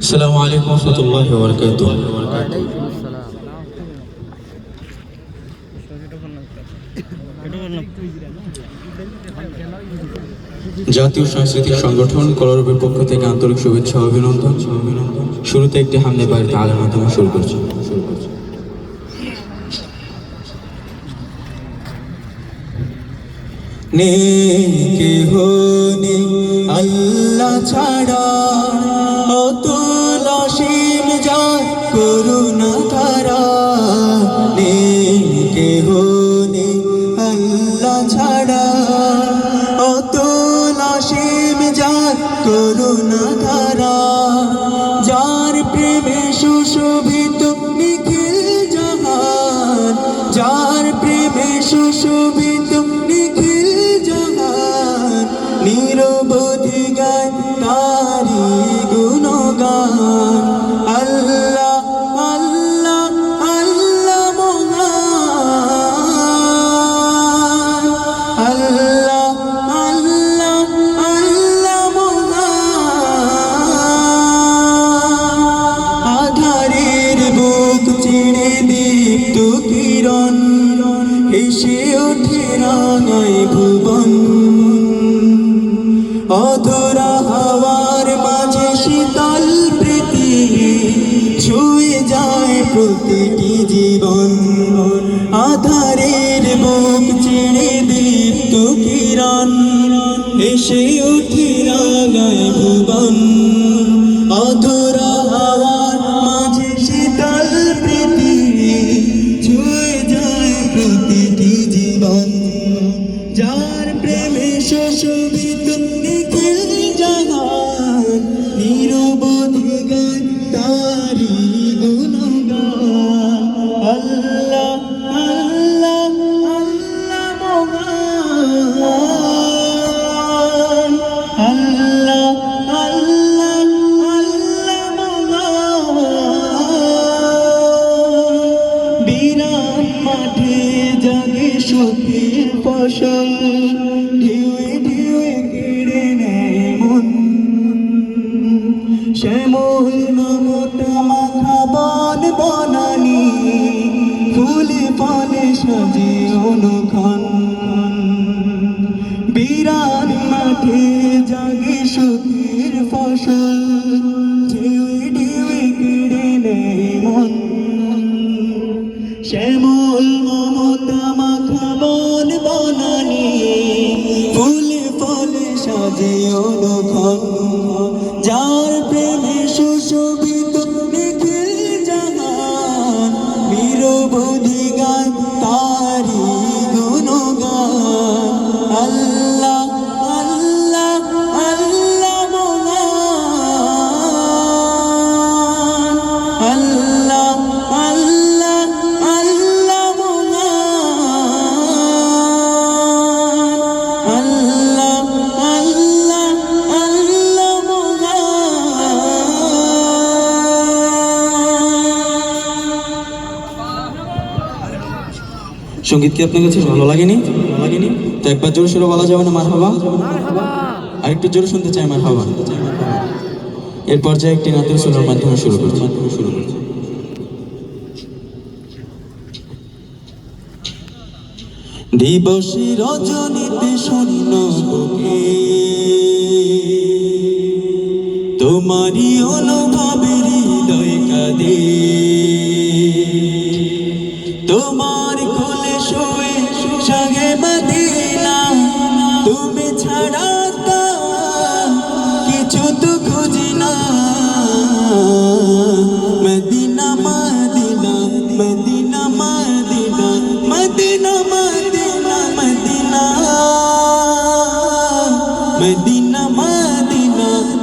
السلام عليكم ورحمة الله وبركاته ওয়ালাইকুম আসসালাম জাতীয় সাংস্কৃতিক সংগঠন কলরবের পক্ষ থেকে আন্তরিক শুভেচ্ছা ও অভিনন্দন শুরুতে একটি হামলে বাড়িতে আলোর মাধ্যমে শুরু করছি নেই কেহ নেই আল্লাহ ছাড়া অধরা হাওয়ার মাঝে শীতল প্রীতি ছুঁয়ে যায় প্রতিটি জীবন। আধারের বুক চিড়ে দীপ্ত কিরণ, এসে উঠে রাগায় ভুবন। অধরা হাওয়ার মাঝে শীতল প্রীতি ছুঁয়ে যায় প্রতিটি জীবন। সুখের ফসল, ঢেউয়ে ঢেউয়ে কেড়ে নেয় মন। শ্যামল বন বনানি, ফুলে ফলে সাজে বিরাট মাঠে জাগে সুখের ফসল। যে অনুখন যার প্রেমে সুসুখ সংগীত কি আপনার কাছে ভালো লাগেনি? লাগেনি তো একবার জোরে সোরে বলা যাবে না মার হাবা আর একটু জোরে শুনতে চাই মার হাবা এর পর্যায়ে একটি নাতের সোনার মাধ্যমে শুরু করছি। মাধ্যমে শুরু করছি দিবসী রজনীতে শূন্য বুকে। তোমারই অনুভবের হৃদয় কাঁদে। তোমার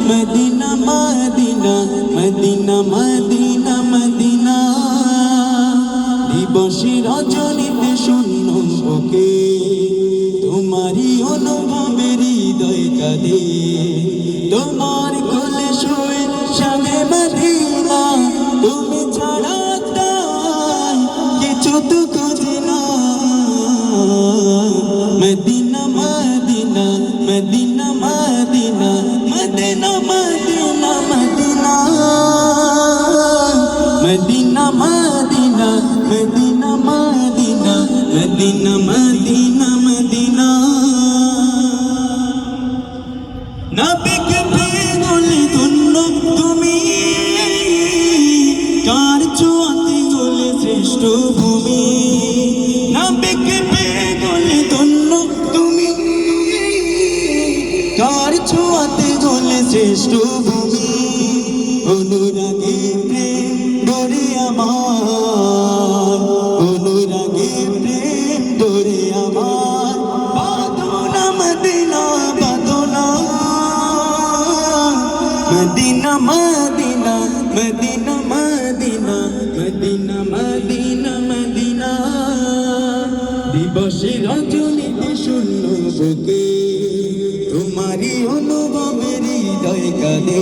Medina Medina Medina Medina Medina. দিবসী রজনীতে শূন্য বুকে তোমারই অনুভবের হৃদয় কাঁদে। তোমার কোলে শুয়ে সামনে মদিনা, তুমি ছাড়া কিছু তো খুঁজে না। Medina Medina Medina Medina. নবিকে ধন্য তুমি। কার চুয়াতে গলে শ্রেষ্ঠ ভূমি? নবিকে পেগলে ধন্য তুমি। কার ছোঁয়াতে গলে শ্রেষ্ঠ ভূমি? অনুরাগে প্রেম ডোরে আমার Medina Medina Medina Medina Medina Medina. দিবসে রজনীতে শূন্য বুকে তোমারই অনুভবের হৃদয় কাঁদে।